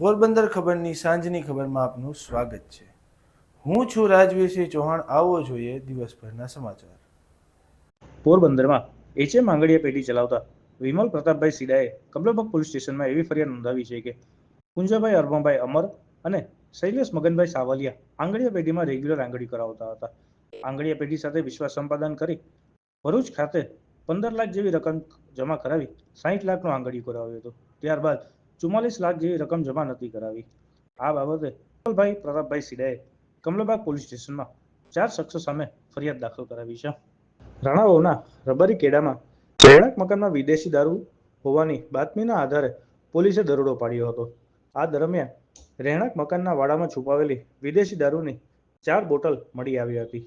પોરબંદર ખબરની સાંજની ખબરમાં આપનું સ્વાગત છે. હું છું રાજવીરસિંહ ચૌહાણ. આવો જોઈએ દિવસભરના સમાચાર. પોરબંદરમાં એચએમ માંગડીયા પેઢી ચલાવતા વિમલ પ્રતાપભાઈ સિડાએ કમલાબાગ પોલીસ સ્ટેશનમાં એવી ફરિયાદ નોંધાવી છે કે કુંજાભાઈ અરમાભાઈ અમર અને શૈલેષ મગનભાઈ સાવલિયા આંગળીયા પેઢીમાં રેગ્યુલર આંગળી કરાવતા હતા. આંગળીયા પેઢી સાથે વિશ્વાસ સંપાદન કરી ભરૂચ ખાતે પંદર લાખ જેવી રકમ જમા કરાવી સાહીઠ લાખનો આંગળી કરાવ્યો હતો. ત્યારબાદ ચુમ્માલીસ લાખ જેવી રકમ જમા નથી કરાવી. આ બાબતે કમલભાઈ પ્રતાપભાઈ સિડાએ કમલાબાગ પોલીસ સ્ટેશનમાં ચાર શખ્સો સામે ફરિયાદ દાખલ કરાવી છે. રાણાઓના રબારી કેડામાં રહેણાંક મકાનમાં વિદેશી દારૂ હોવાની બાતમીના આધારે પોલીસે દરોડો પાડ્યો હતો. આ દરમિયાન રહેણાંક મકાનના વાડામાં છુપાવેલી વિદેશી દારૂની ચાર બોટલ મળી આવી હતી.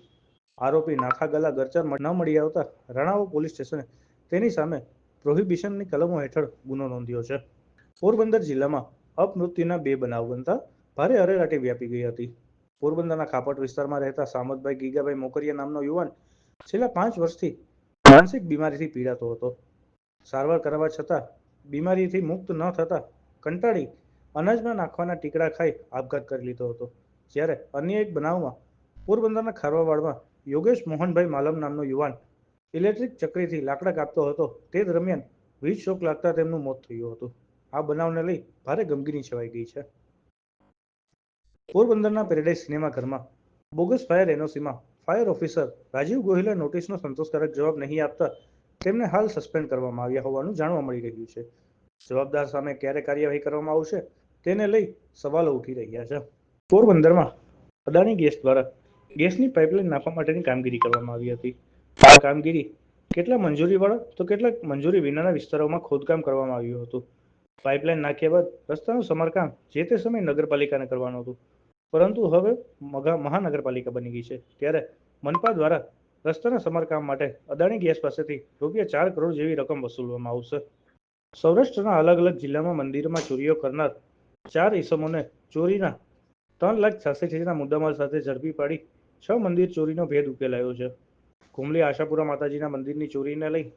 આરોપી નાખા ગલા ગરચર ન મળી આવતા રાણાઓ પોલીસ સ્ટેશને તેની સામે પ્રોહિબિશનની કલમો હેઠળ ગુનો નોંધ્યો છે. પોરબંદર જિલ્લામાં અપમૃત્યુના બે બનાવ બનતા ભારે અરેરાટી વ્યાપી ગઈ હતી. પોરબંદરના ખાપટ વિસ્તારમાં રહેતા સામતભાઈ ગીગાભાઈ મોકરિયા નામનો યુવાન છેલ્લા પાંચ વર્ષથી માનસિક બીમારીથી પીડાતો હતો. સારવાર કરાવવા છતાં બીમારીથી મુક્ત ન થતા કંટાળી અનાજમાં નાખવાના ટીકડા ખાઈ આપઘાત કરી લીધો હતો. જ્યારે અન્ય એક બનાવમાં પોરબંદરના ખારવાવાડમાં યોગેશ મોહનભાઈ માલમ નામનો યુવાન ઇલેક્ટ્રિક ચક્રીથી લાકડા કાપતો હતો. તે દરમિયાન વીજ શોક લાગતા તેમનું મોત થયું હતું. આ બનાવને લઈ ભારે ગમગીની છવાઈ ગઈ છે. પોરબંદરના પેરેડાઇઝ સિનેમાઘરમાં બોગસ ફાયર એનઓસીમાં ફાયર ઓફિસર રાજીવ ગોહિલે નોટિસનો સંતોષકારક જવાબ નહીં આપતા તેમને હાલ સસ્પેન્ડ કરવામાં આવ્યા હોવાનું જાણવા મળી રહ્યું છે. જવાબદાર સામે ક્યારે કાર્યવાહી કરવામાં આવશે તેને લઈ સવાલો ઉઠી રહ્યા છે. પોરબંદરમાં અદાણી ગેસ દ્વારા ગેસની પાઇપલાઇન નાખવા માટેની કામગીરી કરવામાં આવી હતી. આ કામગીરી કેટલા મંજૂરીવાળા તો કેટલાક મંજૂરી વિનાના વિસ્તારોમાં ખોદકામ કરવામાં આવ્યું હતું. પાઇપલાઇન નાખ્યા બાદ રસ્તાનું સમારકામ જે તે સમયે નગરપાલિકાને કરવાનું હતું. પરંતુ હવે મગા, મહાનગરપાલિકા બની ગઈ છે. ત્યારે મનપા દ્વારા રસ્તાના સમારકામ માટે અદાણી ગેસ પાસેથી રૂપિયા ચાર કરોડ જેવી રકમ વસૂલવામાં આવશે. સૌરાષ્ટ્રના અલગ અલગ જિલ્લામાં મંદિરમાં ચોરીઓ કરનાર ચાર ઈસમોને ચોરીના ત્રણ લાખ છાસઠ હજારના મુદ્દામાલ સાથે ઝડપી પાડી છ મંદિર ચોરીનો ભેદ ઉકેલાયો છે. કુમલી આશાપુરા માતાજીના મંદિરની ચોરીને લઈ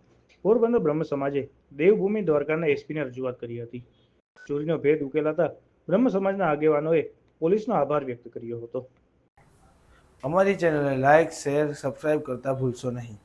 પોરબંદર બ્રહ્મ સમાજે દેવભૂમિ દ્વારકાના એસપીને રજૂઆત કરી હતી. ચોરીનો ભેદ ઉકેલાતા બ્રહ્મ સમાજના આગેવાનોએ પોલીસનો આભાર વ્યક્ત કર્યો હતો. અમારી ચેનલને લાઇક શેર, સબસ્ક્રાઇબ કરતા ભૂલશો નહીં.